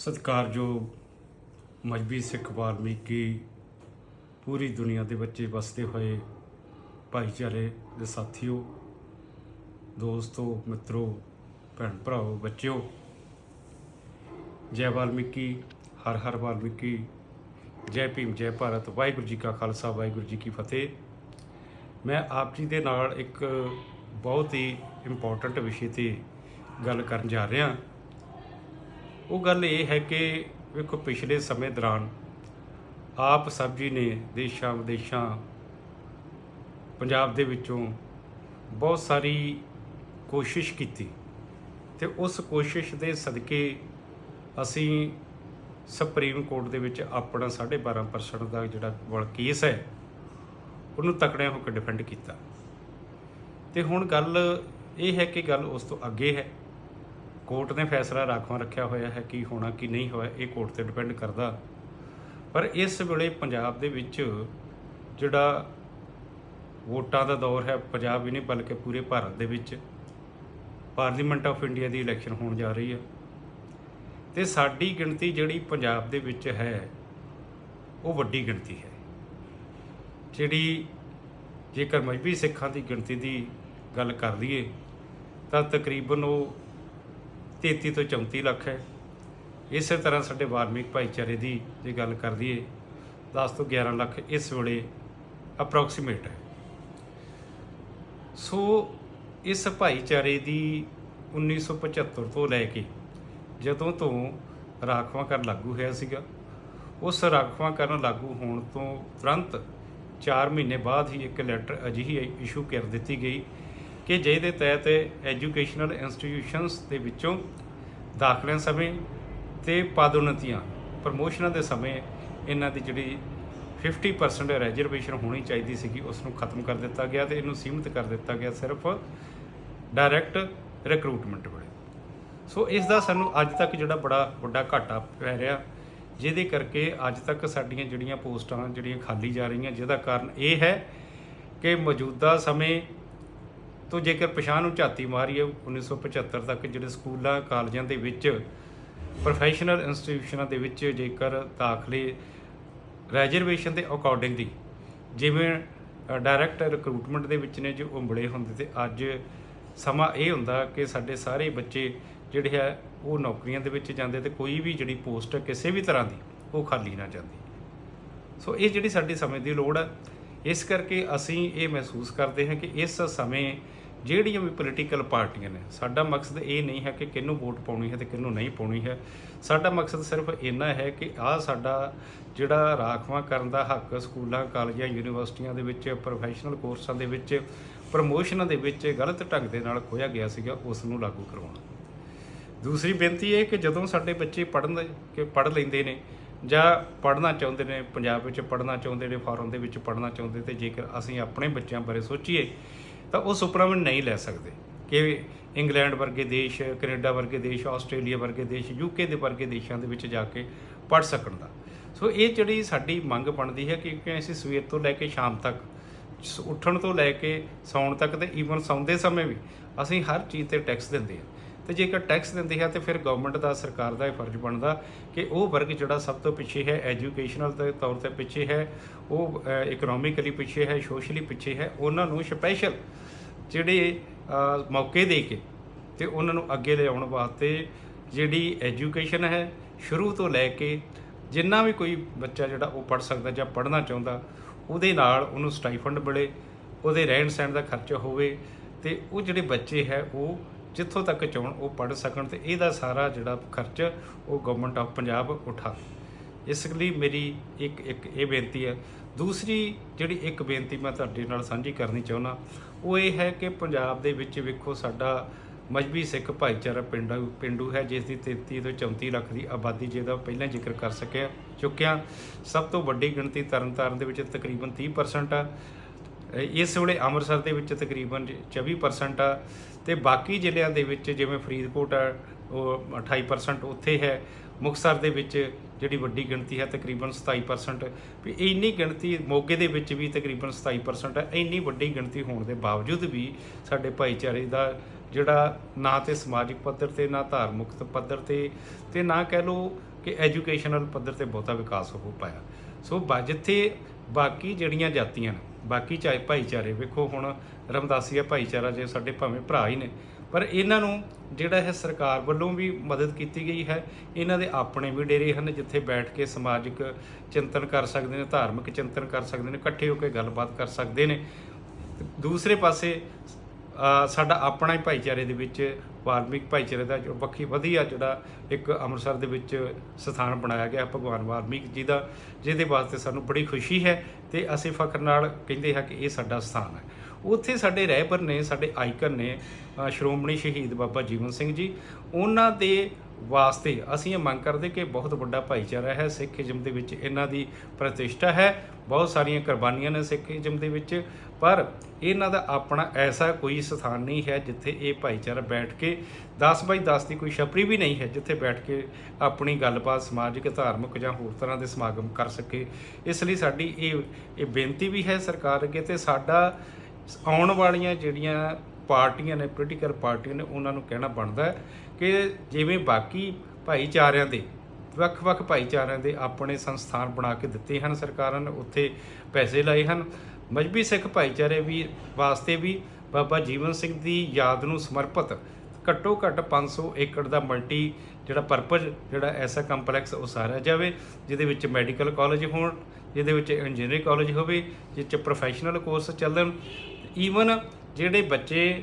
ਸਤਿਕਾਰਯੋਗ ਮਜਬੀ ਸਿੱਖ ਵਾਲਮੀਕੀ ਪੂਰੀ ਦੁਨੀਆ ਦੇ ਵਿੱਚ ਵਸਦੇ ਹੋਏ ਭਾਈਚਾਰੇ ਦੇ ਸਾਥੀਓ, ਦੋਸਤੋ, ਮਿੱਤਰੋ, ਭੈਣ ਭਰਾਓ, ਬੱਚਿਓ, ਜੈ ਵਾਲਮੀਕੀ, ਹਰ ਹਰ ਵਾਲਮੀਕੀ, ਜੈ ਭੀਮ, ਜੈ ਭਾਰਤ, ਵਾਹਿਗੁਰੂ ਜੀ ਕਾ ਖਾਲਸਾ, ਵਾਹਿਗੁਰੂ ਜੀ ਕੀ ਫਤਿਹ। ਮੈਂ ਆਪ ਜੀ ਦੇ ਨਾਲ ਇੱਕ ਬਹੁਤ ਹੀ ਇੰਪੋਰਟੈਂਟ ਵਿਸ਼ੇ ਤੇ ਗੱਲ ਕਰਨ ਜਾ ਰਿਹਾ। ਉਹ ਗੱਲ ਇਹ ਹੈ ਕਿ ਵੇਖੋ, ਪਿਛਲੇ ਸਮੇਂ ਦੌਰਾਨ ਆਪ ਸਭ ਜੀ ਨੇ ਦੇਸ਼ਾਂ ਵਿਦੇਸ਼ਾਂ ਪੰਜਾਬ ਦੇ ਵਿੱਚੋਂ ਬਹੁਤ ਸਾਰੀ ਕੋਸ਼ਿਸ਼ ਕੀਤੀ ਤੇ ਉਸ ਕੋਸ਼ਿਸ਼ ਦੇ ਸਦਕੇ ਅਸੀਂ ਸੁਪਰੀਮ ਕੋਰਟ ਦੇ ਵਿੱਚ ਆਪਣਾ 12.5% ਦਾ ਜਿਹੜਾ ਵਲ ਕੇਸ ਹੈ, ਉਹਨੂੰ ਤਕੜਿਆਂ ਹੋ ਕੇ ਡਿਫੈਂਡ ਕੀਤਾ। ਤੇ ਹੁਣ ਗੱਲ ਇਹ ਹੈ ਕਿ ਗੱਲ ਉਸ ਤੋਂ ਅੱਗੇ ਹੈ। ਕੋਰਟ ਨੇ ਫੈਸਲਾ ਰਾਖਵਾਂ ਰੱਖਿਆ ਹੋਇਆ ਹੈ ਕੀ ਹੋਣਾ, ਕੀ ਨਹੀਂ ਹੋਇਆ, ਇਹ ਕੋਰਟ ਤੇ ਡਿਪੈਂਡ ਕਰਦਾ। ਪਰ ਇਸ ਵੇਲੇ ਪੰਜਾਬ ਦੇ ਵਿੱਚ ਜਿਹੜਾ ਵੋਟਾਂ ਦਾ ਦੌਰ ਹੈ, ਪੰਜਾਬ ਹੀ ਨਹੀਂ ਬਲਕਿ ਪੂਰੇ ਭਾਰਤ ਦੇ ਵਿੱਚ ਪਾਰਲੀਮੈਂਟ ਆਫ ਇੰਡੀਆ ਦੀ ਇਲੈਕਸ਼ਨ ਹੋਣ ਜਾ ਰਹੀ ਹੈ। ਤੇ ਸਾਡੀ ਗਿਣਤੀ ਜਿਹੜੀ ਪੰਜਾਬ ਦੇ ਵਿੱਚ ਹੈ, ਉਹ ਵੱਡੀ ਗਿਣਤੀ ਹੈ। ਜਿਹੜੀ ਜੇਕਰ ਮਜਬੀ ਸਿੱਖਾਂ ਦੀ ਗਿਣਤੀ ਦੀ ਗੱਲ ਕਰ ਲਈਏ, ਤਾਂ ਤਕਰੀਬਨ ਉਹ 33 ਤੋਂ 34 ਲੱਖ ਹੈ। ਇਸੇ ਤਰ੍ਹਾਂ ਸਾਡੇ ਵਾਲਮੀਕ ਭਾਈਚਾਰੇ ਦੀ ਜੇ ਗੱਲ ਕਰ ਲਈਏ 10 ਤੋਂ 11 ਲੱਖ ਇਸ ਵੇਲੇ ਅਪਰੋਕਸੀਮੇਟ ਹੈ। ਸੋ ਇਸ ਭਾਈਚਾਰੇ ਦੀ 1975 ਤੋਂ ਲੈ ਕੇ ਜਦੋਂ ਤੋਂ ਰਾਖਵਾਂ ਕਰਨ ਲਾਗੂ ਹੋਇਆ ਸੀਗਾ, ਉਸ ਰਾਖਵਾਂ ਕਰਨ ਲਾਗੂ ਹੋਣ ਤੋਂ ਤੁਰੰਤ 4 ਮਹੀਨੇ ਬਾਅਦ ਹੀ ਇੱਕ ਲੈਟਰ ਅਜਿਹੀ ਇਸ਼ੂ ਕਰ ਦਿੱਤੀ ਗਈ ਕਿ ਜਿਹਦੇ ਤਹਿਤ ਐਜੂਕੇਸ਼ਨਲ ਇੰਸਟੀਟਿਊਸ਼ਨਸ ਦੇ ਵਿੱਚੋਂ ਦਾਖਲਿਆਂ ਸਮੇਂ ਤੇ ਪਦੋਨਤੀਆਂ ਪ੍ਰਮੋਸ਼ਨਾਂ ਦੇ ਸਮੇਂ ਇਹਨਾਂ ਦੀ ਜਿਹੜੀ 50% ਰਿਜ਼ਰਵੇਸ਼ਨ ਹੋਣੀ ਚਾਹੀਦੀ ਸੀਗੀ ਉਸ ਨੂੰ ਖਤਮ ਕਰ ਦਿੱਤਾ ਗਿਆ ਤੇ ਇਹਨੂੰ ਸੀਮਿਤ ਕਰ ਦਿੱਤਾ ਗਿਆ ਸਿਰਫ ਡਾਇਰੈਕਟ ਰਿਕਰੂਟਮੈਂਟ ਵੇਲੇ। ਸੋ ਇਸ ਦਾ ਸਾਨੂੰ ਅੱਜ ਤੱਕ ਜਿਹੜਾ ਬੜਾ ਵੱਡਾ ਘਾਟਾ ਪੈ ਰਿਹਾ, ਜਿਹਦੇ ਕਰਕੇ ਅੱਜ ਤੱਕ ਸਾਡੀਆਂ ਜਿਹੜੀਆਂ ਪੋਸਟਾਂ, ਜਿਹੜੀਆਂ ਖਾਲੀ ਜਾ ਰਹੀਆਂ, ਜਿਹਦਾ ਕਾਰਨ ਇਹ ਹੈ ਕਿ ਮੌਜੂਦਾ ਸਮੇਂ ਤੋਂ ਜੇਕਰ ਪਛਾਣ ਨੂੰ ਝਾਤੀ ਮਾਰੀਏ 1975 ਤੱਕ ਜਿਹੜੇ ਸਕੂਲਾਂ, ਕਾਲਜਾਂ ਦੇ ਵਿੱਚ ਪ੍ਰੋਫੈਸ਼ਨਲ ਇੰਸਟੀਟਿਊਸ਼ਨਾਂ ਦੇ ਵਿੱਚ ਜੇਕਰ ਦਾਖਲੇ ਰਿਜ਼ਰਵੇਸ਼ਨ ਦੇ ਅਕੋਰਡਿੰਗਲੀ ਜਿਵੇਂ ਡਾਇਰੈਕਟ ਰਿਕਰੂਟਮੈਂਟ ਦੇ ਵਿੱਚ ਨੇ ਜੋ ਉੰਬਲੇ ਹੁੰਦੇ ਤੇ ਅੱਜ ਸਮਾਂ ਇਹ ਹੁੰਦਾ ਕਿ ਸਾਡੇ ਸਾਰੇ ਬੱਚੇ ਜਿਹੜੇ ਹੈ, ਉਹ ਨੌਕਰੀਆਂ ਦੇ ਵਿੱਚ ਜਾਂਦੇ ਤੇ ਕੋਈ ਵੀ ਜਿਹੜੀ ਪੋਸਟ ਕਿਸੇ ਵੀ ਤਰ੍ਹਾਂ ਦੀ, ਉਹ ਖਾਲੀ ਨਾ ਜਾਂਦੀ। ਸੋ ਇਹ ਜਿਹੜੀ ਸਾਡੀ ਸਮੇਂ ਦੀ ਲੋੜ ਹੈ, ਇਸ ਕਰਕੇ ਅਸੀਂ ਇਹ ਮਹਿਸੂਸ ਕਰਦੇ ਹਾਂ ਕਿ ਇਸ ਸਮੇਂ ਜਿਹੜੀਆਂ ਵੀ ਪੋਲੀਟੀਕਲ ਪਾਰਟੀਆਂ ਨੇ, ਸਾਡਾ ਮਕਸਦ ਇਹ ਨਹੀਂ ਹੈ ਕਿ ਕਿਹਨੂੰ ਵੋਟ ਪਾਉਣੀ ਹੈ ਤੇ ਕਿਹਨੂੰ ਨਹੀਂ ਪਾਉਣੀ ਹੈ। ਸਾਡਾ ਮਕਸਦ ਸਿਰਫ ਇੰਨਾ ਹੈ ਕਿ ਆਹ ਸਾਡਾ ਜਿਹੜਾ ਰਾਖਵਾਂ ਕਰਨ ਦਾ ਹੱਕ ਸਕੂਲਾਂ, ਕਾਲਜਾਂ, ਯੂਨੀਵਰਸਿਟੀਆਂ ਦੇ ਵਿੱਚ ਪ੍ਰੋਫੈਸ਼ਨਲ ਕੋਰਸਾਂ ਦੇ ਵਿੱਚ ਪ੍ਰਮੋਸ਼ਨਾਂ ਦੇ ਵਿੱਚ ਗਲਤ ਢੰਗ ਦੇ ਨਾਲ ਖੋਇਆ ਗਿਆ ਸੀਗਾ, ਉਸ ਨੂੰ ਲਾਗੂ ਕਰਵਾਉਣਾ। ਦੂਸਰੀ ਬੇਨਤੀ ਇਹ ਕਿ ਜਦੋਂ ਸਾਡੇ ਬੱਚੇ ਪੜ੍ਹਨ ਕਿ ਪੜ੍ਹ ਲੈਂਦੇ ਨੇ ਜਾਂ ਪੜ੍ਹਨਾ ਚਾਹੁੰਦੇ ਨੇ, ਪੰਜਾਬ ਵਿੱਚ ਪੜ੍ਹਨਾ ਚਾਹੁੰਦੇ ਨੇ ਫੋਰਨ ਦੇ ਵਿੱਚ ਪੜ੍ਹਨਾ ਚਾਹੁੰਦੇ ਤੇ ਜੇਕਰ ਅਸੀਂ ਆਪਣੇ ਬੱਚਿਆਂ ਬਾਰੇ ਸੋਚੀਏ ਤਾਂ ਉਹ ਸੁਪਨਾ ਵੀ ਨਹੀਂ ਲੈ ਸਕਦੇ ਕਿ ਇੰਗਲੈਂਡ ਵਰਗੇ ਦੇਸ਼, ਕੈਨੇਡਾ ਵਰਗੇ ਦੇਸ਼, ਆਸਟ੍ਰੇਲੀਆ ਵਰਗੇ ਦੇਸ਼ ਯੂਕੇ ਦੇ ਵਰਗੇ ਦੇਸ਼ਾਂ ਦੇ ਵਿੱਚ ਜਾ ਕੇ ਪੜ੍ਹ ਸਕਣ ਦਾ। ਸੋ ਇਹ ਜਿਹੜੀ ਸਾਡੀ ਮੰਗ ਬਣਦੀ ਹੈ ਕਿਉਂਕਿ ਅਸੀਂ ਸਵੇਰ ਤੋਂ ਲੈ ਕੇ ਸ਼ਾਮ ਤੱਕ, ਉੱਠਣ ਤੋਂ ਲੈ ਕੇ ਸੌਣ ਤੱਕ ਤੇ ਈਵਨ ਸੌਂਦੇ ਸਮੇਂ ਵੀ ਅਸੀਂ ਹਰ ਚੀਜ਼ ਤੇ ਟੈਕਸ ਦਿੰਦੇ ਹਾਂ। ਤੇ ਜੇਕਰ ਟੈਕਸ ਦਿੰਦੇ ਹੈ ਤੇ ਫਿਰ ਗਵਰਨਮੈਂਟ ਦਾ, ਸਰਕਾਰ ਦਾ ਇਹ ਫਰਜ਼ ਬਣਦਾ ਕਿ ਉਹ ਵਰਗ ਜਿਹੜਾ ਸਭ ਤੋਂ ਪਿੱਛੇ ਹੈ ਐਜੂਕੇਸ਼ਨਲ ਦੇ ਤੌਰ ਤੇ ਪਿੱਛੇ ਹੈ, ਉਹ ਇਕਨੋਮਿਕਲੀ ਪਿੱਛੇ ਹੈ ਸੋਸ਼ਲੀ ਪਿੱਛੇ ਹੈ, ਉਹਨਾਂ ਨੂੰ ਸਪੈਸ਼ਲ ਜਿਹੜੇ ਮੌਕੇ ਦੇ ਕੇ ਤੇ ਉਹਨਾਂ ਨੂੰ ਅੱਗੇ ਲਿਆਉਣ ਵਾਸਤੇ ਜਿਹੜੀ ਐਜੂਕੇਸ਼ਨ ਹੈ, ਸ਼ੁਰੂ ਤੋਂ ਲੈ ਕੇ ਜਿੰਨਾ ਵੀ ਕੋਈ ਬੱਚਾ ਜਿਹੜਾ ਉਹ ਪੜ ਸਕਦਾ ਜਾਂ ਪੜ੍ਹਨਾ ਚਾਹੁੰਦਾ, ਉਹਦੇ ਨਾਲ ਉਹਨੂੰ ਸਟਾਈਫੰਡ ਮਿਲੇ, ਉਹਦੇ ਰਹਿਣ ਸਹਿਣ ਦਾ ਖਰਚਾ ਹੋਵੇ ਤੇ ਉਹ ਜਿਹੜੇ ਬੱਚੇ ਹੈ, ਉਹ ਜਿੱਥੋਂ ਤੱਕ ਚਾਹਣ ਉਹ ਪੜ ਸਕਣ ਤੇ ਇਹਦਾ ਸਾਰਾ ਜਿਹੜਾ ਖਰਚ ਉਹ ਗਵਰਨਮੈਂਟ ਆਫ ਪੰਜਾਬ ਉਠਾ। ਇਸ ਲਈ ਮੇਰੀ ਇੱਕ ਇੱਕ ਇਹ ਬੇਨਤੀ ਹੈ। ਦੂਸਰੀ ਜਿਹੜੀ ਇੱਕ ਬੇਨਤੀ ਮੈਂ ਤੁਹਾਡੇ ਨਾਲ ਸਾਂਝੀ ਕਰਨੀ ਚਾਹੁੰਦਾ, ਉਹ ਇਹ ਹੈ ਕਿ ਪੰਜਾਬ ਦੇ ਵਿੱਚ ਵੇਖੋ ਸਾਡਾ ਮਜਬੀ ਸਿੱਖ ਭਾਈਚਾਰਾ ਪਿੰਡੂ ਪਿੰਡੂ ਹੈ, ਜਿਸ ਦੀ 33 ਤੋਂ 34 ਲੱਖ ਦੀ ਆਬਾਦੀ ਜਿਹਦਾ ਪਹਿਲਾਂ ਜ਼ਿਕਰ ਕਰ ਸਕਿਆ, ਚੁੱਕਿਆ। ਸਭ ਤੋਂ ਵੱਡੀ ਗਿਣਤੀ ਤਰਨਤਾਰਨ ਦੇ ਵਿੱਚ ਤਕਰੀਬਨ 30% ਆ। ਇਸ ਵੇਲੇ ਅੰਮ੍ਰਿਤਸਰ ਦੇ ਵਿੱਚ ਤਕਰੀਬਨ 24% ਆ। ਤੇ ਬਾਕੀ ਜ਼ਿਲ੍ਹਿਆਂ ਦੇ ਵਿੱਚ ਜਿਵੇਂ ਫਰੀਦਕੋਟ ਆ, ਉਹ 28% ਉੱਥੇ ਹੈ, ਮੁਕਤਸਰ ਦੇ ਵਿੱਚ ਜਿਹੜੀ ਵੱਡੀ ਗਿਣਤੀ ਹੈ ਤਕਰੀਬਨ 27% ਵੀ ਇੰਨੀ ਗਿਣਤੀ ਮੋਗੇ ਦੇ ਵਿੱਚ ਵੀ ਤਕਰੀਬਨ 27% ਹੈ, ਇੰਨੀ ਵੱਡੀ ਗਿਣਤੀ ਹੋਣ ਦੇ ਬਾਵਜੂਦ ਵੀ ਸਾਡੇ ਭਾਈਚਾਰੇ ਦਾ ਜਿਹੜਾ ਨਾ ਤੇ ਸਮਾਜਿਕ ਪੱਧਰ ਤੇ, ਨਾ ਧਾਰਮਿਕ ਪੱਧਰ ਤੇ ਤੇ ਨਾ ਕਹਿ ਲਓ ਕਿ ਐਜੂਕੇਸ਼ਨਲ ਪੱਧਰ ਤੇ ਬਹੁਤਾ ਵਿਕਾਸ ਹੋ ਪਾਇਆ। ਸੋ ਬਾ- ਜਿੱਥੇ ਬਾਕੀ ਜਿਹੜੀਆਂ ਜਾਤੀਆਂ ਨੇ, ਬਾਕੀ ਚਾਹੇ ਭਾਈਚਾਰੇ ਵੇਖੋ ਹੁਣ ਰਮਦਾਸੀਆ ਭਾਈਚਾਰਾ, ਜੇ ਸਾਡੇ ਭਾਵੇਂ ਭਰਾ ਹੀ ਨੇ। ਪਰ ਇਹਨਾਂ ਨੂੰ ਜਿਹੜਾ ਹੈ ਸਰਕਾਰ ਵੱਲੋਂ ਵੀ ਮਦਦ ਕੀਤੀ ਗਈ ਹੈ, ਇਹਨਾਂ ਦੇ ਆਪਣੇ ਵੀ ਡੇਰੇ ਹਨ, ਜਿੱਥੇ ਬੈਠ ਕੇ ਸਮਾਜਿਕ ਚਿੰਤਨ ਕਰ ਸਕਦੇ ਨੇ, ਧਾਰਮਿਕ ਚਿੰਤਨ ਕਰ ਸਕਦੇ ਨੇ, ਇਕੱਠੇ ਹੋ ਕੇ ਗੱਲਬਾਤ ਕਰ ਸਕਦੇ ਨੇ। ਦੂਸਰੇ ਪਾਸੇ ਸਾਡਾ ਆਪਣਾ ਹੀ ਭਾਈਚਾਰੇ ਦੇ ਵਿੱਚ, ਵਾਲਮੀਕ ਭਾਈਚਾਰੇ ਦਾ ਜੋ ਵੱਖੀ ਵਧੀਆ ਜਿਹੜਾ ਇੱਕ ਅੰਮ੍ਰਿਤਸਰ ਦੇ ਵਿੱਚ ਸਥਾਨ ਬਣਾਇਆ ਗਿਆ, ਭਗਵਾਨ ਵਾਲਮੀਕ ਜੀ ਦਾ, ਜਿਹਦੇ ਵਾਸਤੇ ਸਾਨੂੰ ਬੜੀ ਖੁਸ਼ੀ ਹੈ ਤੇ ਅਸੀਂ ਫਖਰ ਨਾਲ ਕਹਿੰਦੇ ਹਾਂ ਕਿ ਇਹ ਸਾਡਾ ਸਥਾਨ ਹੈ। ਉੱਥੇ ਸਾਡੇ ਰਹਿਬਰ ਨੇ, ਸਾਡੇ ਆਈਕਨ ਨੇ ਸ਼੍ਰੋਮਣੀ ਸ਼ਹੀਦ ਬਾਬਾ ਜੀਵਨ ਸਿੰਘ ਜੀ, ਉਹਨਾਂ ਦੇ ਵਾਸਤੇ ਅਸੀਂ ਇਹ ਮੰਗ ਕਰਦੇ ਕਿ ਬਹੁਤ ਵੱਡਾ ਭਾਈਚਾਰਾ ਹੈ, ਸਿੱਖ ਇਜ਼ਮ ਦੇ ਵਿੱਚ ਇਹਨਾਂ ਦੀ ਪ੍ਰਤਿਸ਼ਠਾ ਹੈ। ਬਹੁਤ ਸਾਰੀਆਂ ਕੁਰਬਾਨੀਆਂ ਨੇ ਸਿੱਖ ਇਜ਼ਮ ਦੇ ਵਿੱਚ, ਪਰ ਇਹਨਾਂ ਦਾ ਆਪਣਾ ਐਸਾ ਕੋਈ ਸਥਾਨ ਨਹੀਂ ਹੈ ਜਿੱਥੇ ਇਹ ਭਾਈਚਾਰਾ ਬੈਠ ਕੇ 10 ਬਾਈ 10 ਦੀ ਕੋਈ ਛਪਰੀ ਵੀ ਨਹੀਂ ਹੈ, ਜਿੱਥੇ ਬੈਠ ਕੇ ਆਪਣੀ ਗੱਲਬਾਤ ਸਮਾਜਿਕ, ਧਾਰਮਿਕ ਜਾਂ ਹੋਰ ਤਰ੍ਹਾਂ ਦੇ ਸਮਾਗਮ ਕਰ ਸਕੇ। ਇਸ ਲਈ ਸਾਡੀ ਇਹ ਇਹ ਬੇਨਤੀ ਵੀ ਹੈ ਸਰਕਾਰ ਅੱਗੇ ਤੇ ਸਾਡਾ ਆਉਣ ਵਾਲੀਆਂ ਜਿਹੜੀਆਂ ਪਾਰਟੀਆਂ ਨੇ ਪੋਲੀਟੀਕਲ ਪਾਰਟੀਆਂ ਨੇ, ਉਹਨਾਂ ਨੂੰ ਕਹਿਣਾ ਬਣਦਾ ਕਿ ਜਿਵੇਂ ਬਾਕੀ ਭਾਈਚਾਰਿਆਂ ਦੇ, ਵੱਖ-ਵੱਖ ਭਾਈਚਾਰਿਆਂ ਦੇ ਆਪਣੇ ਸੰਸਥਾਨ ਬਣਾ ਕੇ ਦਿੱਤੇ ਹਨ ਸਰਕਾਰਾਂ ਨੇ, ਉੱਥੇ ਪੈਸੇ ਲਾਏ ਹਨ। ਮਜਬੀ ਸਿੱਖ ਭਾਈਚਾਰੇ ਵੀ ਵਾਸਤੇ ਵੀ ਬਾਬਾ ਜੀਵਨ ਸਿੰਘ ਦੀ ਯਾਦ ਨੂੰ ਸਮਰਪਿਤ ਘੱਟੋ ਘੱਟ 500 ਏਕੜ ਦਾ ਮਲਟੀ ਜਿਹੜਾ ਪਰਪਸ ਜਿਹੜਾ ਐਸਾ ਕੰਪਲੈਕਸ ਉਸਾਰਿਆ ਜਾਵੇ, ਜਿਹਦੇ ਵਿੱਚ ਮੈਡੀਕਲ ਕਾਲਜ ਹੋਣ, ਜਿਹਦੇ ਵਿੱਚ ਇੰਜੀਨੀਅਰਿੰਗ ਕਾਲਜ ਹੋਵੇ ਜਿਸ 'ਚ ਪ੍ਰੋਫੈਸ਼ਨਲ ਕੋਰਸ ਚੱਲਣ ਈਵਨ ਜਿਹੜੇ ਬੱਚੇ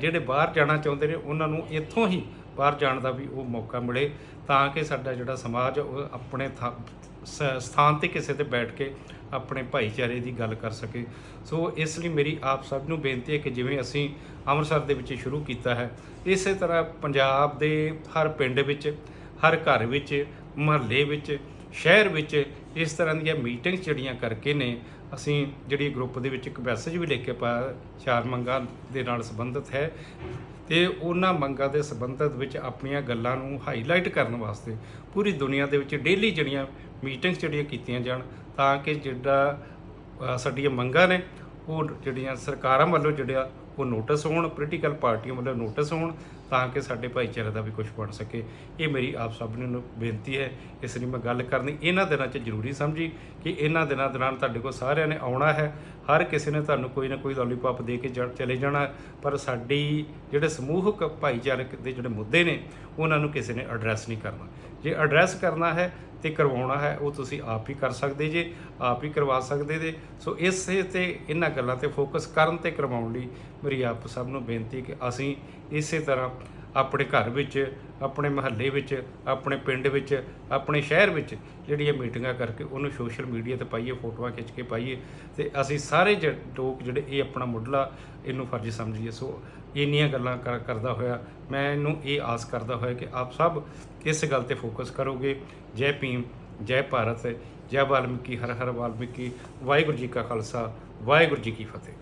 ਜਿਹੜੇ ਬਾਹਰ ਜਾਣਾ ਚਾਹੁੰਦੇ ਨੇ, ਉਹਨਾਂ ਨੂੰ ਇੱਥੋਂ ਹੀ ਬਾਹਰ ਜਾਣ ਦਾ ਵੀ ਉਹ ਮੌਕਾ ਮਿਲੇ ਤਾਂ ਕਿ ਸਾਡਾ ਜਿਹੜਾ ਸਮਾਜ ਉਹ ਆਪਣੇ ਥਾਂ- ਸ- ਸਥਾਨ ਤੇ ਕਿਸੇ ਤੇ ਬੈਠ ਕੇ ਆਪਣੇ ਭਾਈਚਾਰੇ ਦੀ ਗੱਲ ਕਰ ਸਕੇ। ਸੋ ਇਸ ਲਈ ਮੇਰੀ ਆਪ ਸਭ ਨੂੰ ਬੇਨਤੀ ਹੈ ਕਿ ਜਿਵੇਂ ਅਸੀਂ ਅੰਮ੍ਰਿਤਸਰ ਦੇ ਵਿੱਚ ਸ਼ੁਰੂ ਕੀਤਾ ਹੈ, ਇਸੇ ਤਰ੍ਹਾਂ ਪੰਜਾਬ ਦੇ ਹਰ ਪਿੰਡ ਵਿੱਚ, ਹਰ ਘਰ ਵਿੱਚ, ਮਹੱਲੇ ਵਿੱਚ, ਸ਼ਹਿਰ ਵਿੱਚ ਇਸ ਤਰ੍ਹਾਂ ਦੀਆਂ ਮੀਟਿੰਗਸ ਜਿਹੜੀਆਂ ਕਰਕੇ ਨੇ ਅਸੀਂ ਜਿਹੜੀ ਗਰੁੱਪ ਦੇ ਵਿੱਚ ਇੱਕ ਮੈਸੇਜ ਵੀ ਲੈ ਕੇ ਪਾਇਆ ਚਾਰ ਮੰਗਾਂ ਦੇ ਨਾਲ ਸੰਬੰਧਿਤ ਹੈ ਤੇ ਉਹਨਾਂ ਮੰਗਾਂ ਦੇ ਸੰਬੰਧਿਤ ਵਿੱਚ ਆਪਣੀਆਂ ਗੱਲਾਂ ਨੂੰ ਹਾਈਲਾਈਟ ਕਰਨ ਵਾਸਤੇ ਪੂਰੀ ਦੁਨੀਆ ਦੇ ਵਿੱਚ ਡੇਲੀ ਜਿਹੜੀਆਂ ਮੀਟਿੰਗਸ ਜਿਹੜੀਆਂ ਕੀਤੀਆਂ ਜਾਣ ਤਾਂ ਕਿ ਜਿਹੜਾ ਸਾਡੀਆਂ ਮੰਗਾਂ ਨੇ ਉਹ ਜਿਹੜੀਆਂ ਸਰਕਾਰਾਂ ਵੱਲੋਂ ਜਿਹੜਾ ਉਹ ਨੋਟਿਸ ਹੋਣ ਪੋਲੀਟੀਕਲ ਪਾਰਟੀਆਂ ਵੱਲੋਂ ਨੋਟਿਸ ਹੋਣ, ਤਾਂ ਕਿ ਸਾਡੇ ਭਾਈਚਾਰੇ ਦਾ ਵੀ ਕੁਝ ਬਣ ਸਕੇ। ਇਹ ਮੇਰੀ ਆਪ ਸਭ ਨੂੰ ਬੇਨਤੀ ਹੈ, ਇਸ ਲਈ ਮੈਂ ਗੱਲ ਕਰਨੀ, ਇਹਨਾਂ ਦਿਨਾਂ 'ਚ ਜ਼ਰੂਰੀ ਸਮਝੀ ਕਿ ਇਹਨਾਂ ਦਿਨਾਂ ਦੌਰਾਨ ਤੁਹਾਡੇ ਕੋਲ ਸਾਰਿਆਂ ਨੇ ਆਉਣਾ ਹੈ। ਹਰ ਕਿਸੇ ਨੇ ਤੁਹਾਨੂੰ ਕੋਈ ਨਾ ਕੋਈ ਲੋਲੀਪੌਪ ਦੇ ਕੇ ਜਾ- ਚਲੇ ਜਾਣਾ ਪਰ ਸਾਡੀ ਜਿਹੜੇ ਸਮੂਹਕ ਭਾਈਚਾਰਕ ਦੇ ਜਿਹੜੇ ਮੁੱਦੇ ਨੇ, ਉਹਨਾਂ ਨੂੰ ਕਿਸੇ ਨੇ ਐਡਰੈਸ ਨਹੀਂ ਕਰਨਾ। ਜੇ ਐਡਰੈਸ ਕਰਨਾ ਹੈ ਤੇ ਕਰਵਾਉਣਾ ਹੈ, ਉਹ ਤੁਸੀਂ ਆਪ ਹੀ ਕਰ ਸਕਦੇ ਜੇ, ਆਪ ਹੀ ਕਰਵਾ ਸਕਦੇ ਜੇ। ਸੋ ਇਸੇ ਤੇ ਇਹਨਾਂ ਗੱਲਾਂ ਤੇ ਫੋਕਸ ਕਰਨ ਤੇ ਕਰਵਾਉਣ ਲਈ ਮੇਰੀ ਆਪ ਸਭ ਨੂੰ ਬੇਨਤੀ ਕਿ ਅਸੀਂ ਇਸੇ ਤਰ੍ਹਾਂ ਆਪਣੇ ਘਰ ਵਿੱਚ, ਆਪਣੇ ਮਹੱਲੇ ਵਿੱਚ, ਆਪਣੇ ਪਿੰਡ ਵਿੱਚ, ਆਪਣੇ ਸ਼ਹਿਰ ਵਿੱਚ ਜਿਹੜੀ ਜਿਹੜੀਆਂ ਮੀਟਿੰਗਾਂ ਕਰਕੇ ਉਹਨੂੰ ਸੋਸ਼ਲ ਮੀਡੀਆ ਤੇ ਪਾਈਏ, ਫੋਟੋਆਂ ਖਿੱਚ ਕੇ ਪਾਈਏ ਤੇ ਅਸੀਂ ਸਾਰੇ ਜ- ਲੋਕ ਜਿਹੜੇ ਇਹ ਆਪਣਾ ਮੁੱਢਲਾ ਇਹਨੂੰ ਫਰਜ਼ ਸਮਝੀਏ। ਸੋ ਇੰਨੀਆਂ ਗੱਲਾਂ ਕਰ, ਕਰਦਾ ਹੋਇਆ ਮੈਂ ਇਹਨੂੰ ਇਹ ਆਸ ਕਰਦਾ ਹੋਇਆ ਕਿ ਆਪ ਸਭ ਇਸ ਗੱਲ ਤੇ ਫੋਕਸ ਕਰੋਗੇ। ਜੈ ਭੀਮ, ਜੈ ਭਾਰਤ, ਜੈ ਵਾਲਮੀਕੀ, ਹਰ ਹਰ ਵਾਲਮੀਕੀ, ਵਾਹਿਗੁਰੂ ਜੀ ਕਾ ਖਾਲਸਾ, ਵਾਹਿਗੁਰੂ ਜੀ ਕੀ ਫਤਿਹ।